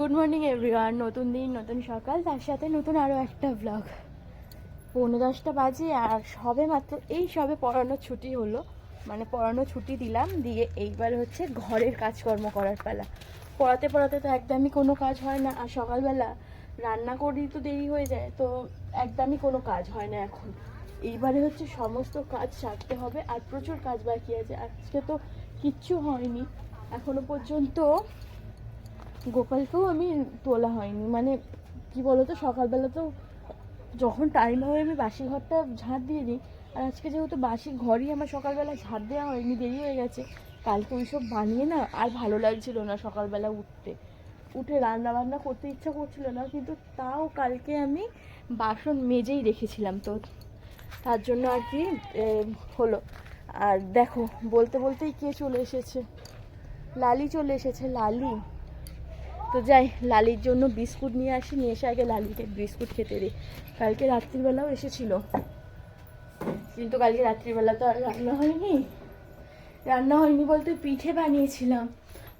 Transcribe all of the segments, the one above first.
Good morning everyone নতুন দিন, নতুন সকাল। তার সাথে নতুন আরও একটা ব্লগ পৌনে দশটা বাজে আর সবে মাত্র, এই সবে পড়ানোর ছুটি হলো। মানে পড়ানো ছুটি দিলাম, দিয়ে এইবার হচ্ছে ঘরের কাজকর্ম করার পালা। পড়াতে পড়াতে তো একদমই কোনো কাজ হয় না, আর সকালবেলা রান্না করি তো দেরি হয়ে যায়, তো একদমই কোনো কাজ হয় না এখন। এইবারে হচ্ছে সমস্ত কাজ সারতে হবে, আর প্রচুর কাজ বাকি আছে। আজকে তো কিচ্ছু হয়নি। এখনও পর্যন্ত গোপালকেও আমি তোলা হয়নি। মানে কি বলতো সকালবেলা তো যখন টাইম হয় আমি বাসি ঘরটা ঝাঁট দিয়ে দিই। আর আজকে যেহেতু বাসি ঘরই আমার সকালবেলা ঝাঁট দেওয়া হয়নি, দেরি হয়ে গেছে। কালকে ওইসব বানিয়ে না আর ভালো লাগছিল না সকালবেলা উঠতে। উঠে রান্না বান্না করতে ইচ্ছা করছিল না, কিন্তু তাও কালকে আমি বাসন মেজেই রেখেছিলাম তো। তার জন্য আর কি হলো। আর দেখো, বলতে বলতেই কে চলে এসেছে? লালি চলে এসেছে, লালি। তো যাই, লালির জন্য বিস্কুট নিয়ে আসি, নিয়ে এসে আগে লালিকে বিস্কুট খেতে দিই। কালকে রাত্রিবেলাও এসেছিল। কিন্তু কালকে রাত্রিবেলা তো আর রান্না হয়নি। রান্না হয়নি বলতে পিঠে বানিয়েছিলাম।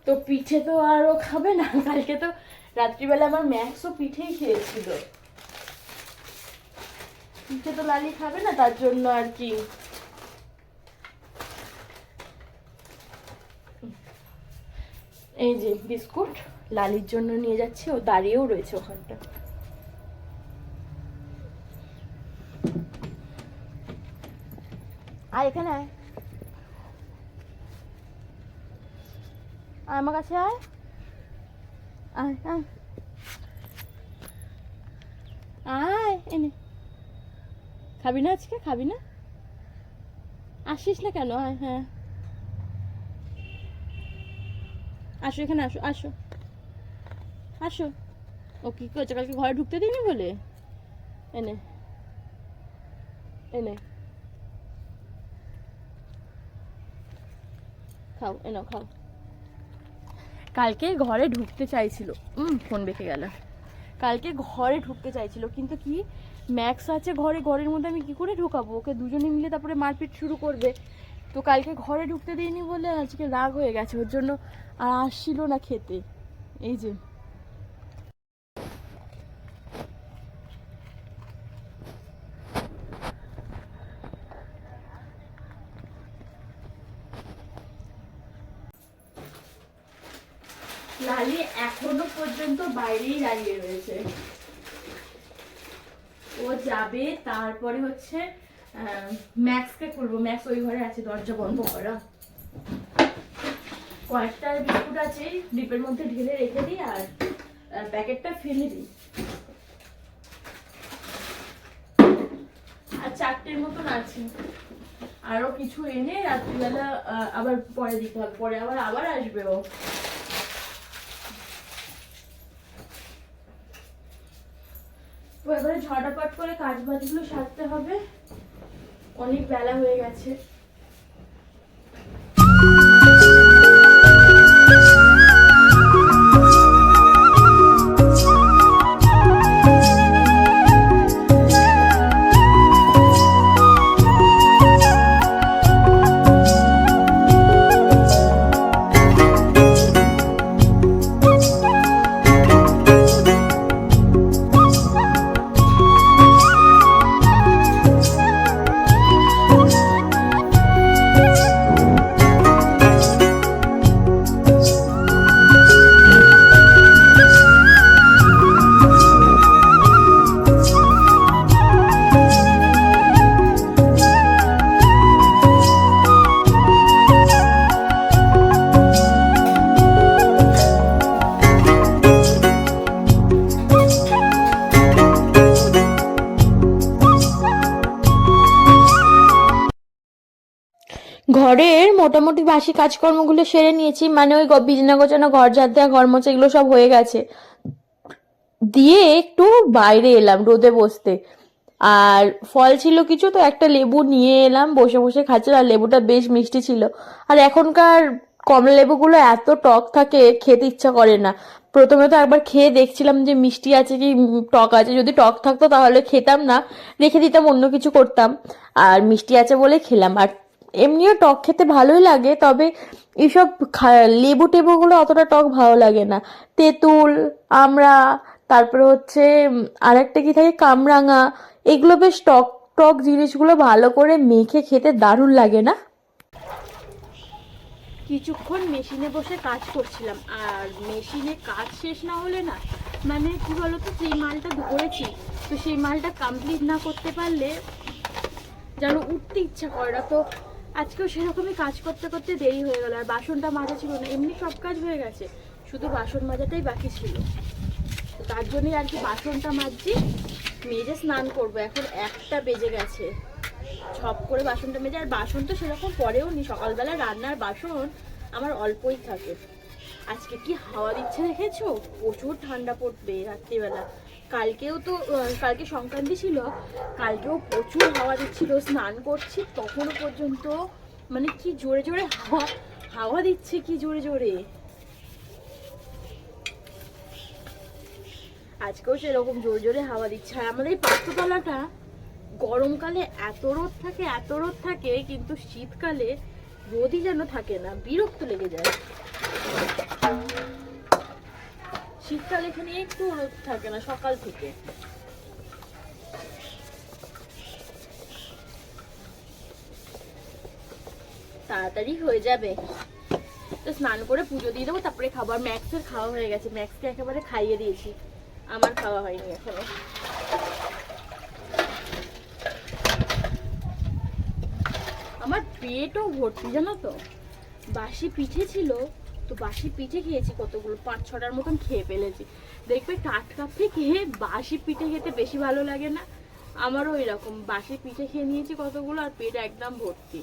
তো পিঠে তো আরও খাবে না। কালকে তো রাত্রিবেলা আমার ম্যাক্সও পিঠেই খেয়েছিল। পিঠে তো লালি খাবে না, তার জন্য আর কি। এই যে, বিস্কুট। লালির জন্য নিয়ে যাচ্ছি, ও দাঁড়িয়েও রয়েছে ওখানটা। আয় এখানে আয়। আমার কাছে আয়। আয় আয়। আয়, এনে। খাবি না আজকে? খাবি না? আসিস না কেন? আয় হ্যাঁ। আসো এখানে, আসো আসো। আসো। ও কি করছে? কালকে ঘরে ঢুকতে দিইনি বলে? এনে। এনে। খাও, এনো খাও। কালকে ঘরে ঢুকতে চাইছিল। ফোন বেঁকে গেল। কালকে ঘরে ঢুকতে চাইছিল, কিন্তু কি? ম্যাক্স আছে ঘরে, ঘরের মধ্যে আমি কি করে ঢোকাবো? ওকে দুজনে মিলে তারপরে মারপিট শুরু করবে। তো কালকে ঘরে ঢুকতে দিইনি বলে আজকে রাগ হয়ে গেছে, ওর জন্য আর আসছিল না খেতে। এই যে লালি এখনও পর্যন্ত বাইরেই দাঁড়িয়ে রয়েছে। ও যাবে, তারপরে হচ্ছে ম্যাক্সকে করব ম্যাক্স ওই ঘরে আছে, দরজা বন্ধ করা। কয়েকটা বিস্কুট আছে, ডিপের মধ্যে ঢেলে রেখে দিই আর প্যাকেটটা ফেলে দিই। আর চারটের মতন আছে। আরও কিছু এনে রাত্রিবেলা আবার পরে দিতে হবে। পরে আবার আবার আসবে ও। করে কাজ বাজগুলো সারতে হবে। অনেক বেলা হয়ে গেছে। মোটামুটি বাসি কাজকর্মগুলো সেরে নিয়েছি। মানে ওই বিছানা গোছানো, ঘর ঝাড় দেওয়া, ঘর মোছা, এগুলো সব হয়ে গেছে। দিয়ে একটু বাইরে এলাম রোদে বসতে। আর ফল ছিল কিছু, তো একটা লেবু নিয়ে এলাম, বসে বসে খাচ্ছিলাম আর লেবুটা বেশ মিষ্টি ছিল। আর এখনকার কমলা লেবুগুলো এত টক থাকে, খেতে ইচ্ছা করে না। প্রথমে তো একবার খেয়ে দেখছিলাম যে মিষ্টি আছে কি টক আছে। যদি টক থাকতো তাহলে খেতাম না, রেখে দিতাম, অন্য কিছু করতাম। আর মিষ্টি আছে বলে খেলাম। আর এমনিও টক খেতে ভালোই লাগে, তবে এইসব লেবু টেবুগুলো অতটা টক ভালো লাগে না। তেঁতুল, আমরা, তারপরে হচ্ছে আরেকটা কি থাকে? কামরাঙা, এগুলো বেশ টক টক জিনিসগুলো ভালো করে মেখে খেতে দারুণ লাগে না? কিছুক্ষণ মেশিনে বসে কাজ করছিলাম, আর মেশিনে কাজ শেষ না হলে না মানে কি বলতো সেই মালটা ধরেছি, তো সেই মালটা কমপ্লিট না করতে পারলে যেন উঠতে ইচ্ছা করে না। তো আজকেও সেরকমই কাজ করতে করতে দেরি হয়ে গেল, আর বাসনটা মাজা ছিল না, এমনি সব কাজ হয়ে গেছে। শুধু বাসন মাজাটাই বাকি ছিল। তো তার জন্যই আর কি বাসনটা মাজছি, মেজে স্নান করব। এখন একটা বেজে গেছে। ছপ করে বাসনটা মেজে, আর বাসন তো সেরকম পরেও নি। সকালবেলা রান্নার বাসন আমার অল্পই থাকে। আজকে কি হাওয়া দিচ্ছে দেখেছ? প্রচুর ঠান্ডা পড়বে রাত্রিবেলা। কালকেও তো কালকে সংক্রান্তি ছিল, কালকেও প্রচুর হাওয়া দিচ্ছিল, স্নান করছি, তখনও পর্যন্ত মানে কি জোরে জোরে হাওয়া হাওয়া দিচ্ছে কি জোরে জোরে। আজকেও সেরকম জোরে জোরে হাওয়া দিচ্ছে। আর আমাদের এই পাত্রতলাটা গরমকালে এত রোদ থাকে, এত রোদ থাকে, কিন্তু শীতকালে রোদই যেন থাকে না, বিরক্ত লেগে যায়। শীতকালে এখানে একটু রোদ থাকে না, সকাল থেকে। তাড়াতাড়ি হয়ে যাবে। তো স্নান করে পুজো দিয়ে দেবো, তারপরে খাবার ম্যাক্সের খাওয়া হয়ে গেছে। ম্যাক্সকে একেবারে খাইয়ে দিয়েছি। আমার খাওয়া হয়নি এখনও। আমার পেটও ভর্তি, জানো তো? বাসি পিঠে ছিল তো বাসি পিঠে খেয়েছি কতগুলো? পাঁচ, ছটার মতন খেয়ে ফেলেছি। দেখবে টাটকা থেকে বাসি পিঠে খেতে বেশি ভালো লাগে না? আমারও এরকম। বাসি পিঠে খেয়ে নিয়েছি কতগুলো আর পেট একদম ভর্তি।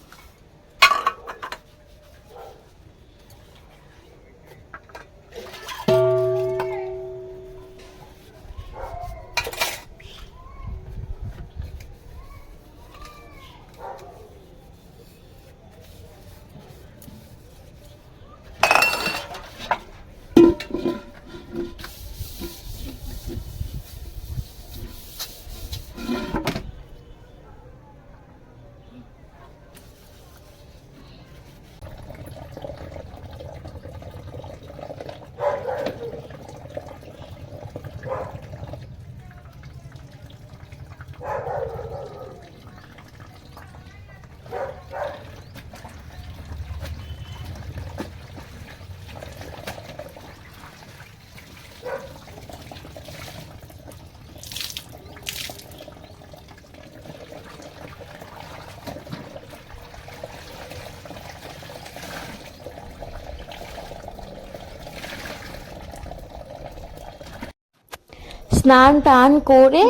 স্নান টান করে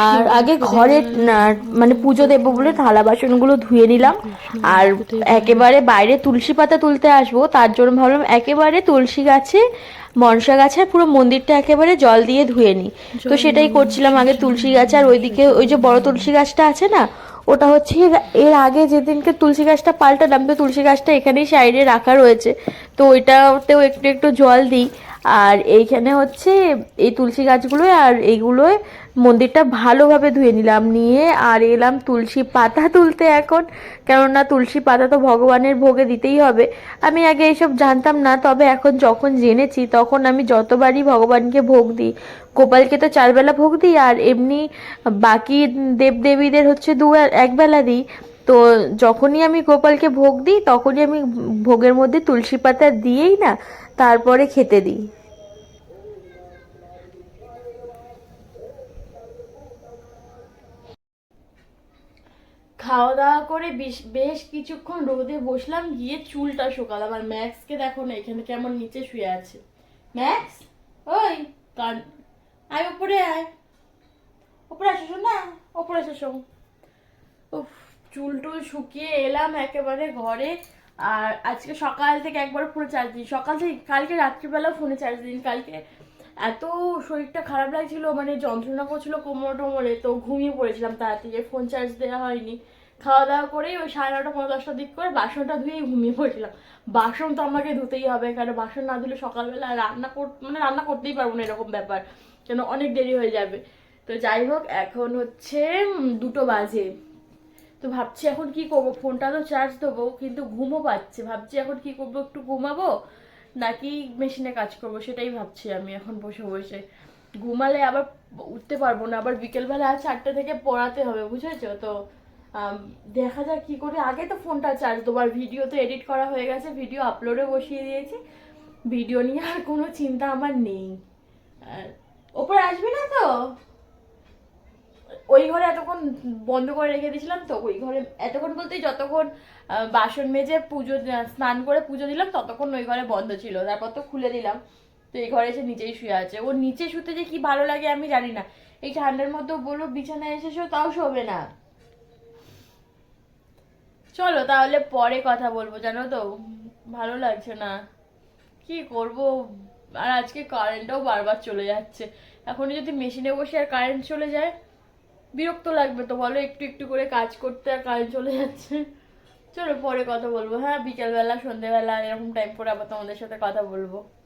আর আগে ঘরে মানে পুজো দেবো বলে থালা বাসনগুলো ধুয়ে নিলাম। আর একেবারে বাইরে তুলসী পাতা তুলতে আসব তার জন্য ভাবলাম একেবারে তুলসী গাছে মনসা গাছে পুরো মন্দিরটা একেবারে জল দিয়ে ধুয়ে নিই। তো সেটাই করছিলাম আগে তুলসী গাছ আর ওইদিকে ওই যে বড় তুলসী গাছটা আছে না ওটা হচ্ছে এর- আগে যেদিনকে তুলসী গাছটা পাল্টালাম, তো তুলসী গাছটা এখানেই সাইডে রাখা রয়েছে। তো ওইটাতেও একটু একটু জল দিই। আর এইখানে হচ্ছে এই তুলসী গাছগুলো আর এইগুলোয় মন্দিরটা ভালোভাবে ধুয়ে নিলাম, নিয়ে আর এলাম তুলসী পাতা তুলতে এখন। কেননা তুলসী পাতা তো ভগবানের ভোগে দিতেই হবে। আমি আগে এইসব জানতাম না, তবে এখন যখন জেনেছি, তখন আমি যতবারই ভগবানকে ভোগ দিই গোপালকে তো চারবেলা ভোগ দিই, আর এমনি বাকি দেবদেবীদের হচ্ছে দু একবেলা দিই। তো যখনই আমি গোপালকে ভোগ দিই, তখনই আমি ভোগের মধ্যে তুলসী পাতা দিয়েই না, তারপরে খেতে দিই। খাওয়া দাওয়া করে বেশ বেশ কিছুক্ষণ রোদে বসলাম, গিয়ে চুলটা শুকালাম আর ম্যাক্সকে দেখো না, এখানে কেমন নিচে শুয়ে আছে। ম্যাক্স? ওই, কান উপরে আয়। উপরে আসো না? উপরে আসো উফ, চুল টুল শুকিয়ে এলাম একেবারে ঘরে। আর আজকে সকাল থেকে একবার ফোনে চার্জ দিন সকাল থেকে কালকে রাত্রিবেলা ফোনে চার্জ দিন কালকে এত শরীরটা খারাপ লাগছিল মানে যন্ত্রণা করছিল কোমর টোমরে, তো ঘুমিয়ে পড়েছিলাম তাড়াতাড়ি। ফোন চার্জ দেওয়া হয়নি। খাওয়া দাওয়া করেই ওই সাড়ে নটা পনেরো দশটার দিক করে বাসনটা ধুয়েই ঘুমিয়ে পড়েছিলাম। বাসন তো আমাকে ধুতেই হবে, কারণ বাসন না ধুলে সকালবেলা রান্না কর মানে রান্না করতেই পারব না এরকম ব্যাপার। কেন অনেক দেরি হয়ে যাবে। তো যাই হোক, এখন হচ্ছে দুটো বাজে। তো ভাবছি এখন কি করব? ফোনটা তো চার্জ দেবো, কিন্তু ঘুমও পাচ্ছে। ভাবছি এখন কি করব? একটু ঘুমাবো, নাকি মেশিনে কাজ করব? সেটাই ভাবছি আমি এখন বসে বসে। ঘুমালে আবার উঠতে পারব না, আবার বিকেলবেলা চারটে থেকে পড়াতে হবে, বুঝেছ? তো দেখা যাক কি করে। আগে তো ফোনটা চার্জ দেবো, আর ভিডিও তো এডিট করা হয়ে গেছে ভিডিও আপলোডে বসিয়ে দিয়েছি। ভিডিও নিয়ে আর কোনো চিন্তা আমার নেই। আর ওপরে আসবি না তো? ওই ঘরে এতক্ষণ বন্ধ করে রেখে দিয়েছিলাম তো, ওই ঘরে এতক্ষণ বলতে যতক্ষণ বাসন মেজে পুজো স্নান করে পুজো দিলাম, ততক্ষণ ওই ঘরে বন্ধ ছিল। তারপর তো খুলে দিলাম। তো এই ঘরে এসে নিচেই শুয়ে আছে। ওর নিচে শুতে যে কি ভালো লাগে আমি জানি না। এই ঠান্ডার মধ্যে বলব বিছানায় এসে শো তাও শোবে না। চলো তাহলে পরে কথা বলব, জানো তো? ভালো লাগছে না। কি করব? আর আজকে কারেন্টও বারবার চলে যাচ্ছে। এখন যদি মেশিনে বসে আর কারেন্ট চলে যায়, বিরক্ত লাগবে তো, বলো একটু একটু করে কাজ করতে আর কারেন্ট চলে যাচ্ছে। চলো পরে কথা বলব হ্যাঁ? বিকেলবেলা, সন্ধেবেলা, এরকম টাইম করে আবার তোমাদের সাথে কথা বলব।